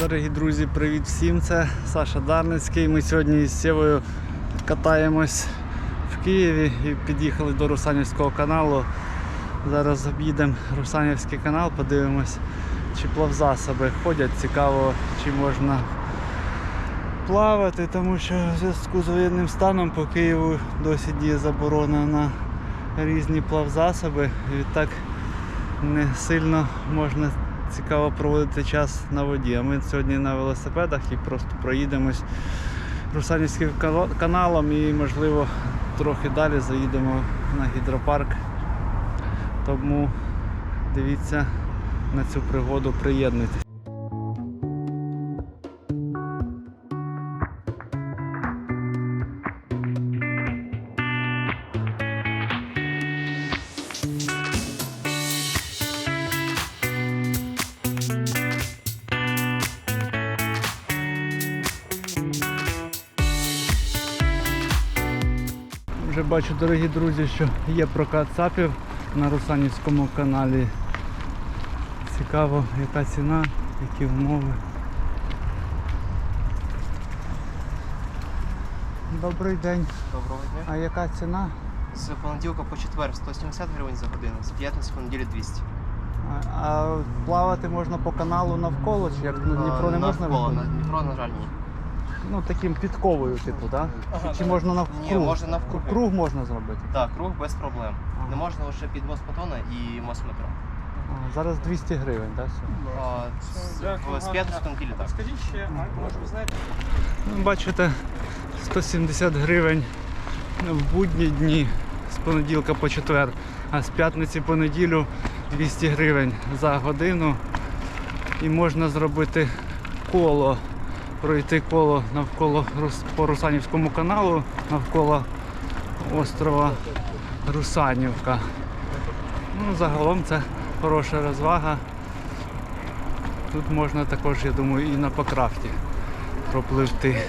Дорогі друзі, привіт всім! Це Саша Дарницький. Ми сьогодні з Сєвою катаємось в Києві і під'їхали до Русанівського каналу. Зараз об'їдемо Русанівський канал, подивимось, чи плавзасоби ходять. Цікаво, чи можна плавати, тому що в зв'язку з воєнним станом по Києву досі діє заборона на різні плавзасоби. І відтак не сильно можна цікаво проводити час на воді. А ми сьогодні на велосипедах і просто проїдемось Русанівським каналом і, можливо, трохи далі заїдемо на гідропарк. Тому дивіться на цю пригоду, приєднуйтесь. Вже бачу, дорогі друзі, що є прокат ЦАПів на Русанівському каналі. Цікаво, яка ціна, які умови. Добрий день. Доброго дня. А яка ціна? З понеділка по четвер 170 гривень за годину, з п'ятниці по неділі 200. А, а плавати можна по каналу навколо, чи як на Дніпро не можна Навколо, на? Дніпро, на жаль, ні. Ну таким підковою, типу, так? Ага, чи так. можна навкруг? Ні, можна навкруги. Круг можна зробити. Так, круг без проблем. Ага. Не можна лише під мост Патона і мост метро. А, зараз 200 гривень, так? А, з- з п'ятниці по так. Скажіть ще, а може ви знаєте? Ну, бачите, 170 гривень в будні дні з понеділка по четвер, а з п'ятниці по неділю 200 гривень за годину. І можна зробити коло, пройти коло навколо по Русанівському каналу, навколо острова Русанівка. Ну, загалом це хороша розвага. Тут можна також, я думаю, і на покрафті пропливти.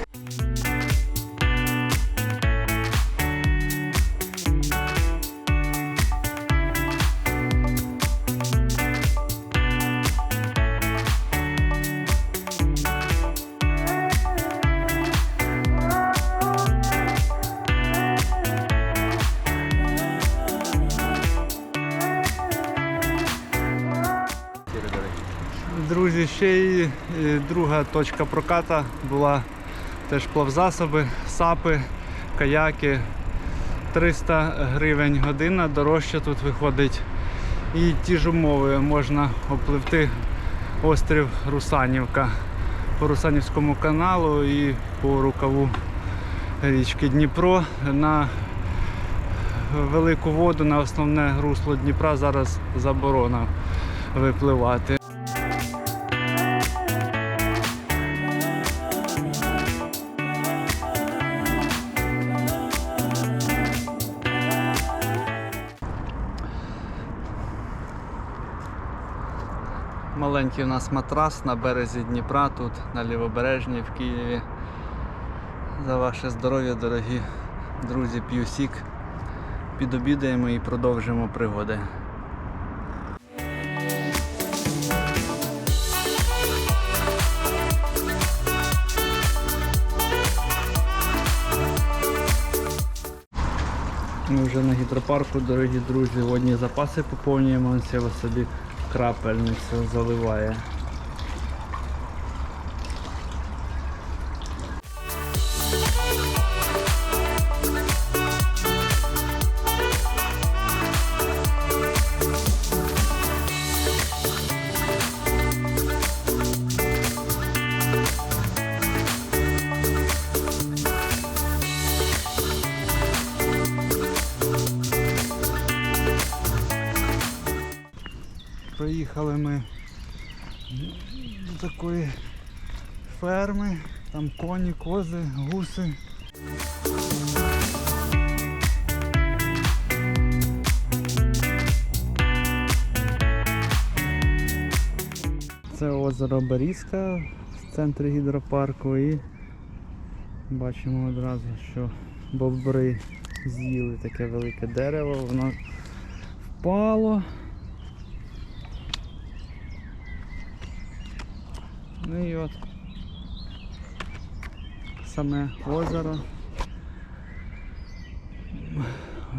Друзі, ще й е, друга точка проката була теж плавзасоби, сапи, каяки. 300 гривень година, дорожче тут виходить. І ті ж умови можна опливти острів Русанівка по Русанівському каналу і по рукаву річки Дніпро на велику воду на основне русло Дніпра зараз заборона випливати. Маленький у нас матрас на березі Дніпра, тут на лівобережній в Києві. За ваше здоров'я, дорогі друзі, п'ю сік. Підобідаємо і продовжимо пригоди. Ми вже на гідропарку, дорогі друзі, водні запаси поповнюємо, себе собі крапельницю заливає. Приїхали ми до такої ферми, там коні, кози, гуси. Це озеро Берізка в центрі гідропарку і бачимо одразу, що бобри з'їли таке велике дерево, воно впало. Ну і от саме озеро.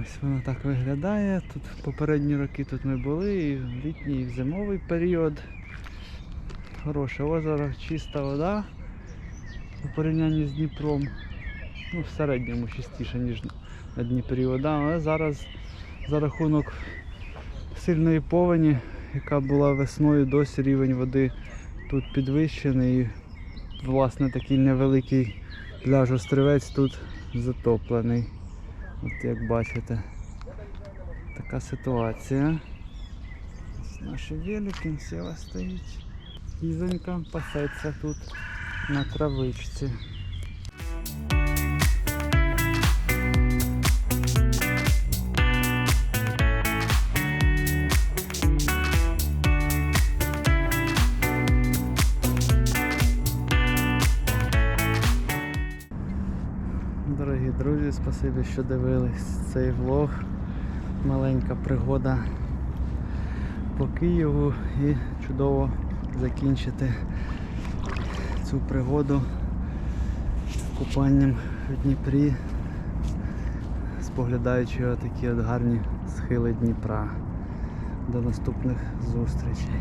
Ось воно так виглядає. Тут попередні роки тут ми були, і в літній, і в зимовий період. Хороше озеро, чиста вода у порівнянні з Дніпром. Ну, в середньому чистіше, ніж на Дніпрі вода, але зараз за рахунок сильної повені, яка була весною, досі рівень води тут підвищений. Власне, такий невеликий пляж острівець тут затоплений. От як бачите, така ситуація. Ось наші велики, сіла стоїть. Кізонька пасеться тут на травичці. Спасибі, що дивились цей влог. Маленька пригода по Києву і чудово закінчити цю пригоду купанням в Дніпрі, споглядаючи такі от гарні схили Дніпра. До наступних зустрічей.